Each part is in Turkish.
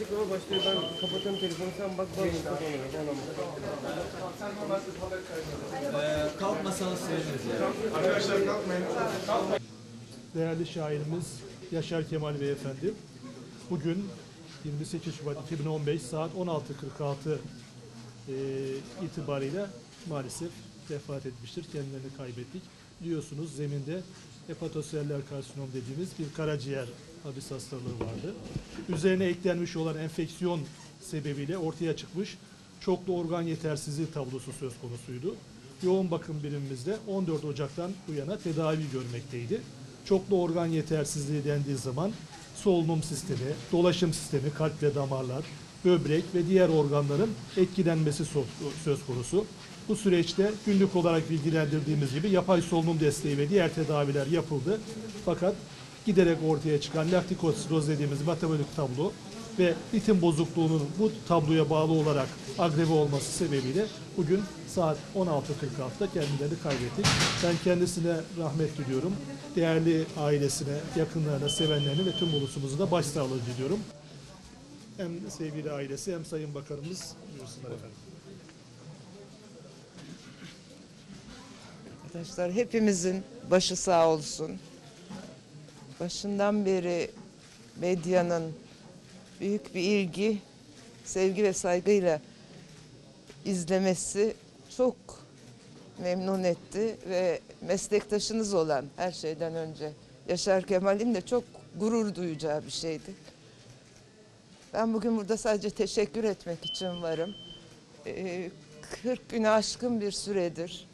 Açıklama başlıyor ben kapatıyorum telefonu sen bak bana. Ee, kalkmasanız seviniriz ya. değerli şairimiz Yaşar Kemal Beyefendi bugün 28 Şubat 2015 saat 16.46 e, itibariyle maalesef vefat etmiştir. Kendilerini kaybettik. Biliyorsunuz zeminde hepatoseller karsinom dediğimiz bir karaciğer habis hastalığı vardı. Üzerine eklenmiş olan enfeksiyon sebebiyle ortaya çıkmış çoklu organ yetersizliği tablosu söz konusuydu. Yoğun bakım birimimizde 14 Ocak'tan bu yana tedavi görmekteydi. Çoklu organ yetersizliği dendiği zaman solunum sistemi, dolaşım sistemi, kalp ve damarlar, böbrek ve diğer organların etkilenmesi söz konusu. Bu süreçte günlük olarak bilgilendirdiğimiz gibi yapay solunum desteği ve diğer tedaviler yapıldı. Fakat giderek ortaya çıkan laktikosiroz dediğimiz metabolik tablo ve ritim bozukluğunun bu tabloya bağlı olarak agreve olması sebebiyle bugün saat 16.46'da kendilerini kaybettik. Ben kendisine rahmet diliyorum. Değerli ailesine, yakınlarına, sevenlerine ve tüm ulusumuza da başsağlığı diliyorum. Hem sevgili ailesi hem Sayın Bakanımız buyursunlar efendim. Arkadaşlar hepimizin başı sağ olsun. Başından beri medyanın büyük bir ilgi, sevgi ve saygıyla izlemesi çok memnun etti ve meslektaşınız olan her şeyden önce Yaşar Kemal'in de çok gurur duyacağı bir şeydi. Ben bugün burada sadece teşekkür etmek için varım. Ee, 40 güne aşkın bir süredir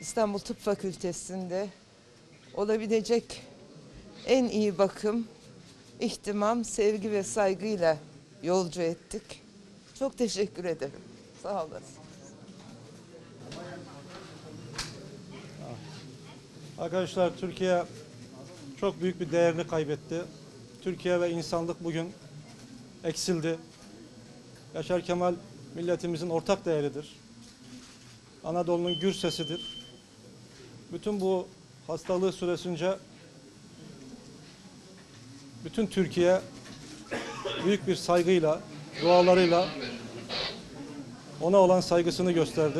İstanbul Tıp Fakültesi'nde olabilecek en iyi bakım, ihtimam, sevgi ve saygıyla yolcu ettik. Çok teşekkür ederim. Sağ olasın. Arkadaşlar Türkiye çok büyük bir değerini kaybetti. Türkiye ve insanlık bugün eksildi. Yaşar Kemal milletimizin ortak değeridir. Anadolu'nun gür sesidir. Bütün bu hastalığı süresince bütün Türkiye büyük bir saygıyla, dualarıyla ona olan saygısını gösterdi.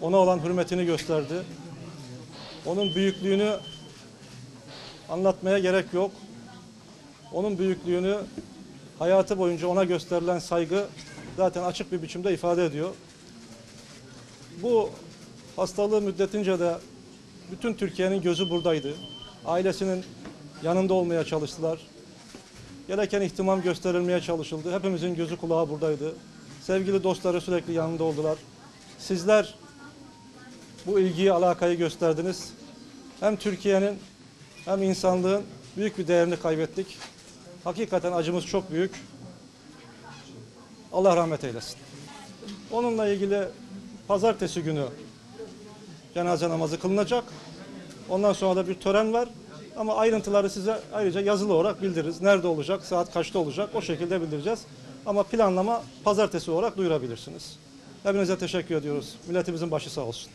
Ona olan hürmetini gösterdi. Onun büyüklüğünü anlatmaya gerek yok. Onun büyüklüğünü hayatı boyunca ona gösterilen saygı zaten açık bir biçimde ifade ediyor. Bu hastalığı müddetince de bütün Türkiye'nin gözü buradaydı. Ailesinin yanında olmaya çalıştılar. Gereken ihtimam gösterilmeye çalışıldı. Hepimizin gözü kulağı buradaydı. Sevgili dostları sürekli yanında oldular. Sizler bu ilgiyi, alakayı gösterdiniz. Hem Türkiye'nin hem insanlığın büyük bir değerini kaybettik. Hakikaten acımız çok büyük. Allah rahmet eylesin. Onunla ilgili Pazartesi günü cenaze namazı kılınacak. Ondan sonra da bir tören var. Ama ayrıntıları size ayrıca yazılı olarak bildiririz. Nerede olacak, saat kaçta olacak o şekilde bildireceğiz. Ama planlama pazartesi olarak duyurabilirsiniz. Hepinize teşekkür ediyoruz. Milletimizin başı sağ olsun.